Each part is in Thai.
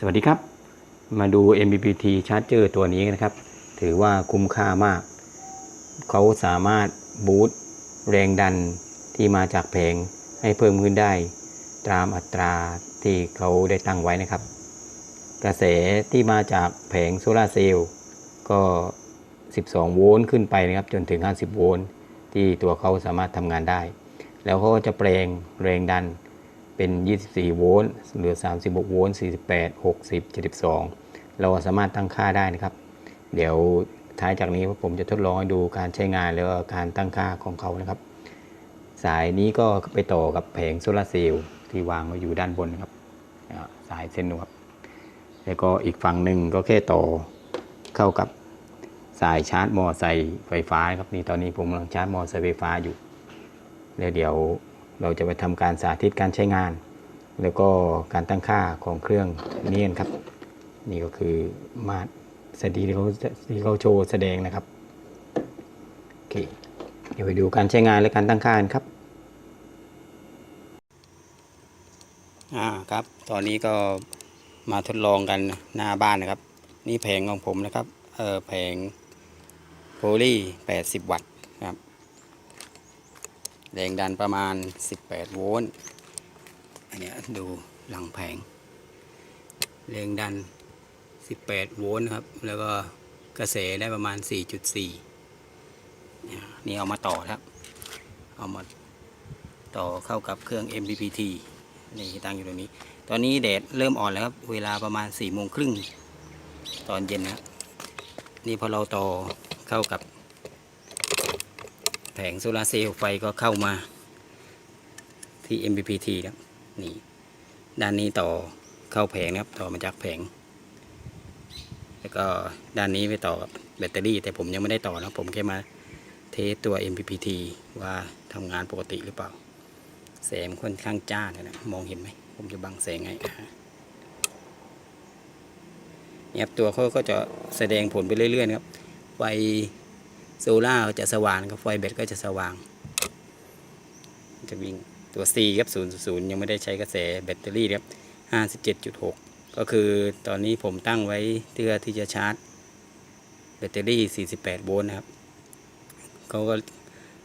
สวัสดีครับ มาดู MPPT Charger ตัวนี้นะครับ ถือว่าคุ้มค่ามาก เขาสามารถบูตแรงดันที่มาจากแผงให้เพิ่มขึ้นได้ ตามอัตราที่เขาได้ตั้งไว้นะครับ กระแสที่มาจากแผงโซลาเซลล์ก็ 12 โวลต์ขึ้นไปนะครับ จนถึง 50 โวลต์ที่ตัวเขาสามารถทำงานได้ แล้วเขาก็จะแปลงแรงดัน เป็น 24 โวลต์เหลือ 36 โวลต์ 48 60 72 เราสามารถตั้งค่าได้นะครับ เดี๋ยวท้ายจากนี้ผมจะทดลองให้ดูการใช้งานแล้วการตั้งค่าของเขานะครับ สายนี้ก็ไปต่อกับแผงโซลาเซลล์ที่วางไว้อยู่ด้านบนนะครับ สายเส้นนู้ครับแล้วก็อีกฝั่งหนึ่งก็แค่ต่อเข้ากับสายชาร์จมอไซค์ไฟฟ้าครับนี่ตอนนี้ผมกำลังชาร์จมอไซค์ไฟฟ้าอยู่แล้วเดี๋ยว เราจะไปทำการสาธิตการใช้งาน แล้วก็การตั้งค่าของเครื่องนี้นครับ นี่ก็คือมาตรสดีที่เขาที่เขาโชว์แสดงนะครับโอเคเดี๋ยวไปดูการใช้งานและการตั้งค่ากันครับอ่าครับ ตอนนี้ก็มาทดลองกันหน้าบ้านนะครับ นี่แผงของผมนะครับเออแผงโพลี80 วัตต์ครับ แรงดันประมาณ 18 โวลต์ อันนี้ดูหลังแผง แรงดัน 18 โวลต์ครับ แล้วก็กระแสได้ประมาณ 4.4นี่นี่เอามาต่อครับ เอามาต่อเข้ากับเครื่อง MPPT นี่ตั้งอยู่ตรงนี้ ตอนนี้แดดเริ่มอ่อนแล้วครับ เวลาประมาณ4ี่โมงครึ่งตอนเย็นนะนี่พอเราต่อเข้ากับ แผงโซลาร์เซลล์ไฟก็เข้ามาที่ MPPT ครับนี่ด้านนี้ต่อเข้าแผงนะครับต่อมาจากแผง แล้วก็ด้านนี้ไปต่อแบตเตอรี่ แต่ผมยังไม่ได้ต่อนะผมแค่มาเทสตัว MPPT ว่าทำงานปกติหรือเปล่า แสงค่อนข้างจ้าเลยนะมองเห็นไหมผมจะบังแสงไงเนี่ยครับตัวเขาก็จะแสดงผลไปเรื่อยๆนะครับไฟ โซล่าจะสว่างนะครับไฟแบตก็จะสว่าง จะวิ่งตัว C ครับ0 0 ยังไม่ได้ใช้กระแสแบตเตอรี่ครับ57.6 ก็คือตอนนี้ผมตั้งไว้เพื่อที่จะชาร์จ แบตเตอรี่ 48 โวลต์นะครับเขาก็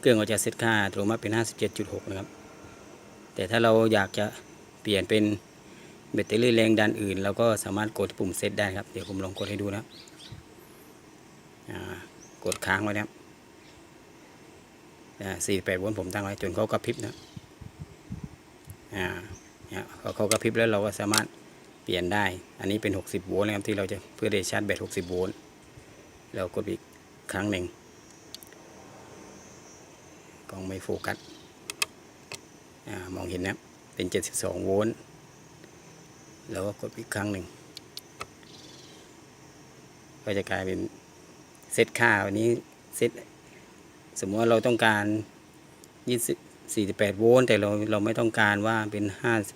เครื่องก็จะเซตค่าตโนมัติเป็น 57.6 นะครับ แต่ถ้าเราอยากจะเปลี่ยนเป็นแบตเตอรี่แรงดันอื่น เราก็สามารถกดปุ่มเซตได้ครับ เดี๋ยวผมลองกดให้ดูนะครับอ่า กดค้างไว้นะครับอ่า48โวลต์ผมตั้งไว้จนเขากระพริบนะอ่าเนี่ยพอเขากระพริบแล้วเราก็สามารถเปลี่ยนได้ อันนี้เป็น 60 โวลต์นะครับที่เราจะเพื่อได้ชาร์จแบต60 โวลต์ เรากดอีกครั้งหนึ่งกล้องไม่โฟกัสอามองเห็นนะเป็น 72 โวลต์แล้วก็กดอีกครั้งหนึ่งก็จะกลายเป็น เซตค่าวันนี้เซตสมมติว่าเราต้องการ20 48 โวลต์แต่เราเราไม่ต้องการว่าเป็น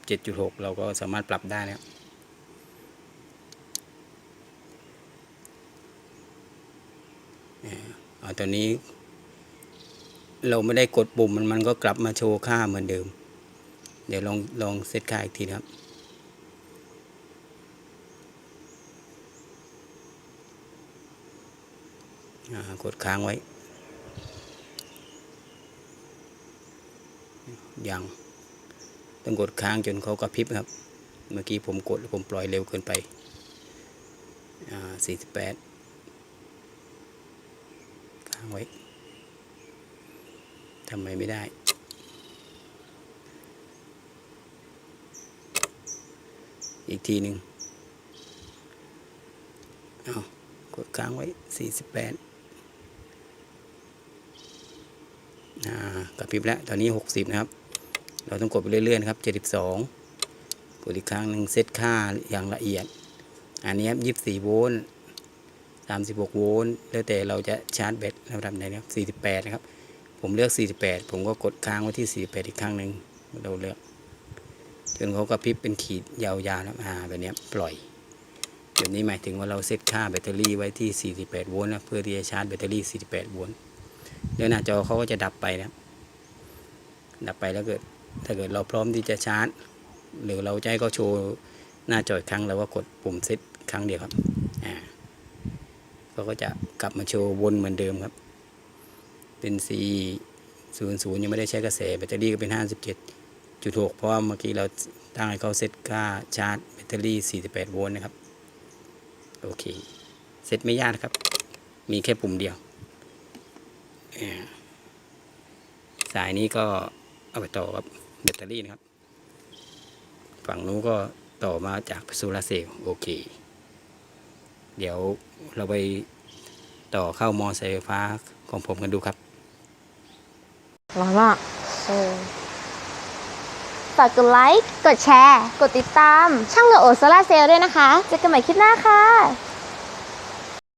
57.6 เราก็สามารถปรับได้นะครับอ่าเอาตอนนี้ เราไม่ได้กดปุ่มมันมันก็กลับมาโชว์ค่าเหมือนเดิม เดี๋ยวลองลองเซตค่าอีกทีครับ อ่า กดค้างไว้ ยัง ต้องกดค้างจนเขากระพริบครับ เมื่อกี้ผมกดผมปล่อยเร็วเกินไปอ่าสี่สิบแปดค้างไว้ทำไมไม่ได้อีกทีหนึ่งเอากดค้างไว้ 48 อ่ากระพริบแล้วตอนนี้60นะครับ เราต้องกดไปเรื่อยๆครับ72กดอีกครั้งหนึ่งเซตค่าอย่างละเอียด อันนี้ครับ24โวลต์36โวลต์แล้วแต่เราจะชาร์จแบตระดับไหนนะครับ48นะครับ ผมเลือก48ผมก็กดค้างไว้ที่48อีกครั้งหนึ่งเราเลือกจนเขากระพริบเป็นขีดยาวๆแล้วอ่าแบบนี้ปล่อยแบบนี้หมายถึงว่าเราเซตค่าแบตเตอรี่ไว้ที่ 48 โวลต์นะเพื่อที่จะชาร์จแบตเตอรี่ 48 โวลต์ แล้วหน้าจอเขาก็จะดับไปนะดับไปแล้วเกิดถ้าเกิดเราพร้อมที่จะชาร์จ หรือเราจะให้เขาโชว์หน้าจออีกครั้งเราก็กดปุ่มเซตครั้งเดียวครับอ่าเขาก็จะกลับมาโชว์วนเหมือนเดิมครับ เป็น C 0 0ยังไม่ได้ใช้กระแสแบตเตอรี่ก็เป็น 57.6 เพราะว่าเมื่อกี้เราตั้งให้เขาเซตค่าชาร์จแบตเตอรี่ 48 โวลต์นะครับ โอเค เซตไม่ยากนะครับ มีแค่ปุ่มเดียว สายนี้ก็เอาไปต่อกับแบตเตอรี่นะครับ ฝั่งนู้นก็ต่อมาจากโซลาร์เซลล์โอเค เดี๋ยวเราไปต่อเข้ามอไซค์ไฟฟ้าของผมกันดูครับร้อนมากเออฝากกดไลค์ กดแชร์ กดติดตาม ช่องโนโอโซลาเซลล์ด้วยนะคะ เจอกันใหม่คลิปหน้าค่ะ